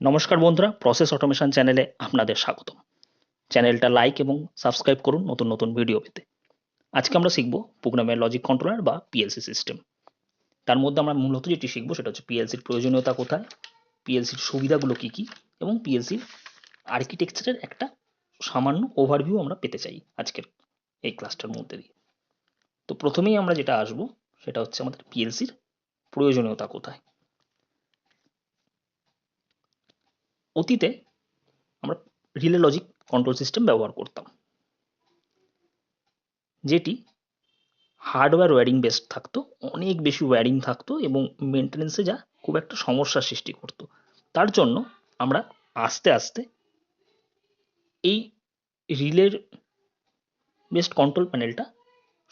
নমস্কার বন্ধুরা process automation চ্যানেলে আপনাদের স্বাগতম। চ্যানেলটা লাইক এবং সাবস্ক্রাইব করুন নতুন নতুন ভিডিও পেতে। আজকে আমরা শিখব প্রোগ্রামের লজিক কন্ট্রোলার বা পিএলসি সিস্টেম তার মধ্যে আমরা মূলত যেটি শিখব সেটা হচ্ছে পিএলসির প্রয়োজনীয়তা কোথায় পিএলসির সুবিধাগুলো কী কী, এবং পিএলসির আর্কিটেকচারের একটা সামান্য ওভারভিউ আমরা পেতে চাই আজকের এই ক্লাসটার মধ্যে দিয়ে। তো প্রথমেই আমরা যেটা আসব, সেটা হচ্ছে আমাদের পিএলসির প্রয়োজনীয়তা কোথায়। অতীতে আমরা রিলে লজিক কন্ট্রোল সিস্টেম ব্যবহার করতাম, যেটি হার্ডওয়্যার ওয়্যারিং বেসড থাকতো, অনেক বেশি ওয়্যারিং থাকতো এবং মেনটেনেন্সে যা খুব একটা সমস্যার সৃষ্টি করতো। তার জন্য আমরা আস্তে আস্তে এই রিলের বেস্ট কন্ট্রোল প্যানেলটা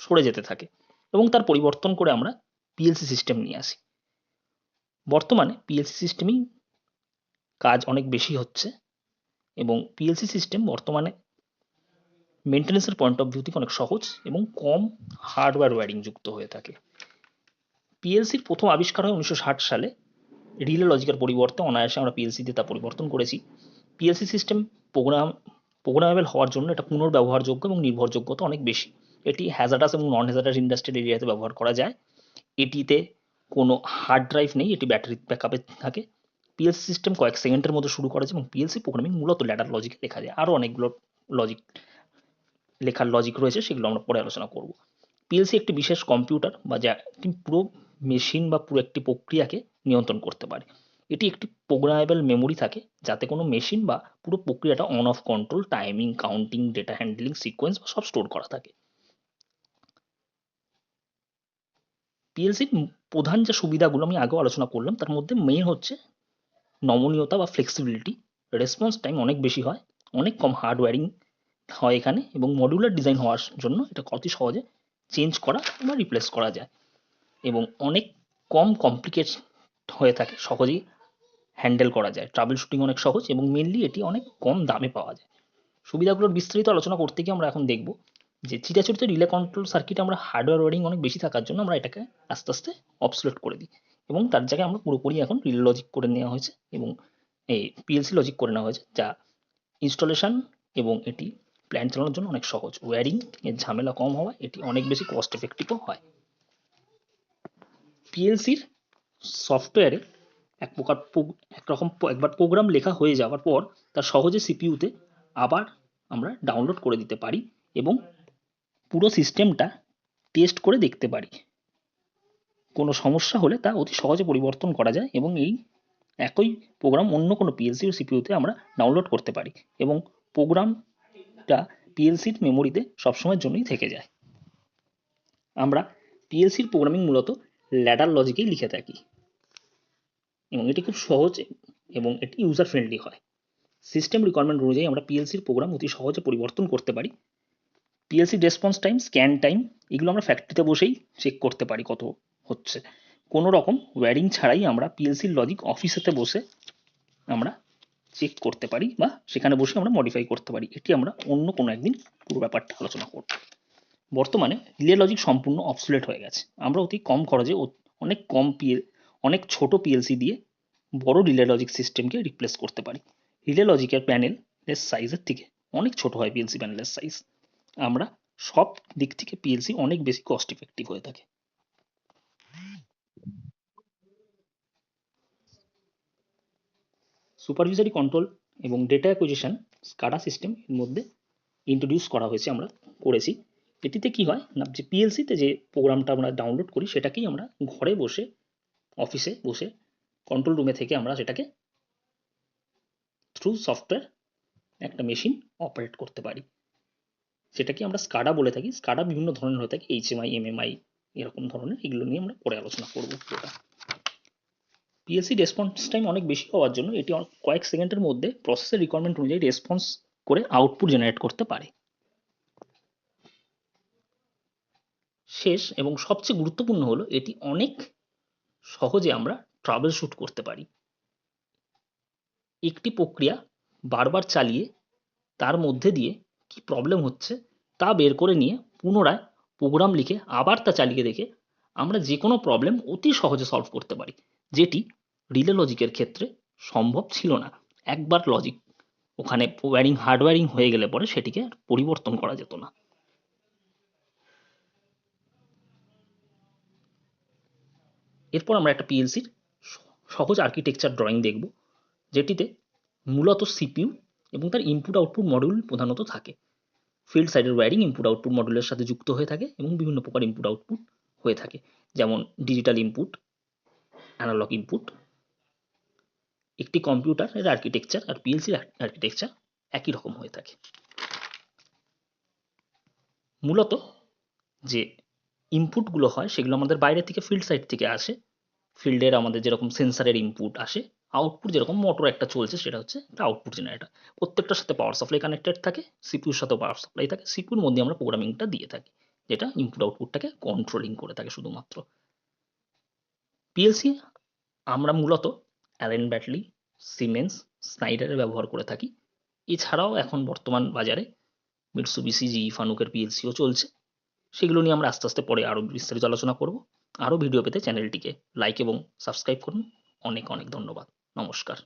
সরে যেতে থাকে এবং তার পরিবর্তন করে আমরা পিএলসি সিস্টেম নিয়ে আসি। বর্তমানে পিএলসি সিস্টেমেই কাজ অনেক বেশি হচ্ছে এবং পিএলসি সিস্টেম বর্তমানে মেনটেন্যান্সের পয়েন্ট অফ ভিউ থেকে অনেক সহজ এবং কম হার্ডওয়্যার ওয়্যারিং যুক্ত হয়ে থাকে। পিএলসির প্রথম আবিষ্কার হয় উনিশশো ষাট সালে। রিলে লজিকের পরিবর্তে অনায়াসে আমরা পিএলসিতে তা পরিবর্তন করেছি। পিএলসি সিস্টেম প্রোগ্রাম প্রোগ্রামেবল হওয়ার জন্য এটা পুনর্ব্যবহারযোগ্য এবং নির্ভরযোগ্যতা অনেক বেশি। এটি হ্যাজার্ডাস এবং নন হ্যাজার্ডাস ইন্ডাস্ট্রিয়াল এরিয়াতে ব্যবহার করা যায়। এটিতে কোনো হার্ড ড্রাইভ নেই, এটি ব্যাটারি ব্যাকআপে থাকে। পিএলসি সিস্টেম কয়েক সেকেন্ডের মধ্যে শুরু করা যায় এবং পিএলসি প্রোগ্রামিং মূলত ল্যাডার লজিকে লেখা যায়। আরও অনেকগুলো লজিক লেখার লজিক রয়েছে, সেগুলো আমরা পরে আলোচনা করব। পিএলসি একটি বিশেষ কম্পিউটার বা যা একটি পুরো মেশিন বা পুরো একটি প্রক্রিয়াকে নিয়ন্ত্রণ করতে পারে। এটি একটি প্রোগ্রামেবল মেমোরি থাকে, যাতে কোনো মেশিন বা পুরো প্রক্রিয়াটা on off control timing counting data handling sequence সব স্টোর করা থাকে। পিএলসির প্রধান যে সুবিধাগুলো আমি আগেও আলোচনা করলাম, তার মধ্যে মেইন হচ্ছে নমনীয়তা বা ফ্লেক্সিবিলিটি রেসপন্স টাইম অনেক বেশি হয়, অনেক কম হার্ডওয়্যারিং হয় এখানে এবং মডিউলার ডিজাইন হওয়ার জন্য এটা অতি সহজে চেঞ্জ করা বা রিপ্লেস করা যায় এবং অনেক কম কমপ্লিকেট হয়ে থাকে, সহজেই হ্যান্ডেল করা যায়। ট্রাভেল শুটিং অনেক সহজ এবং মেনলি এটি অনেক কম দামে পাওয়া যায়। সুবিধাগুলোর বিস্তারিত আলোচনা করতে গিয়ে আমরা এখন দেখব যে চিরাচরিত রিলে কন্ট্রোল সার্কিটে আমরা হার্ডওয়্যার ওয়ারিং অনেক বেশি থাকার জন্য আমরা এটাকে আস্তে আস্তে অবসলেট করে দিই। এবং তার জায়গায় আমরা পুরোপুরি এখন রিলে লজিক করে নেওয়া হয়েছে এবং এই পিএলসি লজিক করে নেওয়া হয়েছে, যা ইনস্টলেশন এবং এটি প্ল্যান চালানোর জন্য অনেক সহজ। ওয়্যারিং এর ঝামেলা কম হওয়া এটি অনেক বেশি কস্ট এফেক্টিভও হয়। পিএলসির সফটওয়্যারে এক প্রকার একরকম একবার প্রোগ্রাম লেখা হয়ে যাওয়ার পর তার সহজে সিপিইউতে আবার আমরা ডাউনলোড করে দিতে পারি এবং পুরো সিস্টেমটা টেস্ট করে দেখতে পারি। কোনো সমস্যা হলে তা অতি সহজে পরিবর্তন করা যায় এবং এই একই প্রোগ্রাম অন্য কোনো পিএলসি ও সিপিইউতে আমরা ডাউনলোড করতে পারি এবং প্রোগ্রামটা পিএলসির মেমোরিতে সবসময়ের জন্যই থেকে যায়। আমরা পিএলসির প্রোগ্রামিং মূলত ল্যাডার লজিকেই লিখে থাকি এবং এটি খুব সহজ এবং এটি ইউজার ফ্রেন্ডলি হয়। সিস্টেম রিকোয়ারমেন্ট অনুযায়ী আমরা পিএলসির প্রোগ্রাম অতি সহজে পরিবর্তন করতে পারি। PLC response time scan time এগুলো আমরা ফ্যাক্টরিতে বসেই চেক করতে পারি কত হচ্ছে। কোনো রকম ওয়্যারিং ছাড়াই আমরা পিএলসির লজিক অফিসেতে বসে আমরা চেক করতে পারি বা সেখানে বসে আমরা মডিফাই করতে পারি। এটি আমরা অন্য কোনো একদিন পুরো ব্যাপারটা আলোচনা করব। বর্তমানে রিলে লজিক সম্পূর্ণ অবসুলেট হয়ে গেছে। আমরা অতি কম খরচে অনেক কম পিএল অনেক ছোট পিএলসি দিয়ে বড় রিলে লজিক সিস্টেমকে রিপ্লেস করতে পারি। রিলে লজিকের প্যানেলের সাইজের থেকে অনেক ছোট হয় পিএলসি প্যানেলের সাইজ আমরা সব দিক থেকে পিএলসি অনেক বেশি কস্ট ইফেক্টিভ হয়ে থাকে। সুপারভিসারি কন্ট্রোল এবং ডেটা অ্যাকুইজিশন স্কাডা সিস্টেম এর মধ্যে ইন্ট্রোডিউস করা হয়েছে আমরা করেছি। এটিতে কি হয় না, যে পিএলসিতে যে প্রোগ্রামটা আমরা ডাউনলোড করি, সেটাকেই আমরা ঘরে বসে অফিসে বসে কন্ট্রোল রুমে থেকে আমরা সেটাকে থ্রু সফটওয়্যার একটা মেশিন অপারেট করতে পারি। সেটাকে আমরা স্কাডা বলে থাকি। স্কাডা বিভিন্ন ধরনের হয়ে থাকে এইচএমআই এমএমআই এরকম ধরনের, এগুলো নিয়ে আমরা পরে আলোচনা করব। পিএলসি রেসপন্স টাইম অনেক বেশি হওয়ার জন্য এটি কয়েক সেকেন্ডের মধ্যে প্রসেসের রিকোয়ারমেন্ট অনুযায়ী রেসপন্স করে আউটপুট জেনারেট করতে পারে। শেষ এবং সবচেয়ে গুরুত্বপূর্ণ হলো এটি অনেক সহজে আমরা ট্রাভেল শুট করতে পারি। একটি প্রক্রিয়া বারবার চালিয়ে তার মধ্যে দিয়ে কি প্রবলেম হচ্ছে তা বের করে নিয়ে পুনরায় প্রোগ্রাম লিখে আবার তা চালিয়ে দেখে আমরা যে কোনো প্রবলেম অতি সহজে সলভ করতে পারি। যেটি রিলে লজিকের ক্ষেত্রে সম্ভব ছিল না। একবার লজিক ওখানে ওয়্যারিং হার্ডওয়্যারিং হয়ে গেলে পরে সেটিকে পরিবর্তন করা যেত না। এরপর আমরা একটা পিএলসির সহজ আর্কিটেকচার ড্রয়িং দেখব, যেটিতে মূলত সিপিইউ এবং তার ইনপুট আউটপুট মডিউল প্রধানত থাকে। ফিল্ড সাইডের ওয়্যারিং ইনপুট আউটপুট মডিউলের সাথে যুক্ত হয়ে থাকে এবং বিভিন্ন প্রকার ইনপুট আউটপুট হয়ে থাকে। যেমন ডিজিটাল ইনপুট অ্যানালগ ইনপুট একটি কম্পিউটারের আর্কিটেকচার আর পিএলসির আর্কিটেকচার একই রকম হয়ে থাকে। মূলত যে ইনপুটগুলো হয় সেগুলো আমাদের বাইরে থেকে ফিল্ড সাইড থেকে আসে। ফিল্ডের আমাদের যেরকম সেন্সারের ইনপুট আসে আউটপুট যেরকম মোটর একটা চলছে সেটা হচ্ছে একটা আউটপুট জেনারেটর প্রত্যেকটার সাথে পাওয়ার সাপ্লাই কানেক্টেড থাকে সিপিউর সাথে পাওয়ার সাপ্লাই থাকে সিপিউর মধ্যে আমরা প্রোগ্রামিংটা দিয়ে থাকি, যেটা ইনপুট আউটপুটটাকে কন্ট্রোলিং করে থাকে শুধুমাত্র। পিএলসি আমরা মূলত অ্যালেন ব্যাটলি সিমেন্স স্নাইডারের ব্যবহার করে থাকি। এছাড়াও এখন বর্তমান বাজারে মিটসুবিসি জি ফানুকের পিএলসিও চলছে। সেগুলো নিয়ে আমরা আস্তে আস্তে পরে আরও বিস্তারিত আলোচনা করব। আরও ভিডিও পেতে চ্যানেলটিকে লাইক এবং সাবস্ক্রাইব করুন। অনেক অনেক ধন্যবাদ। নমস্কার।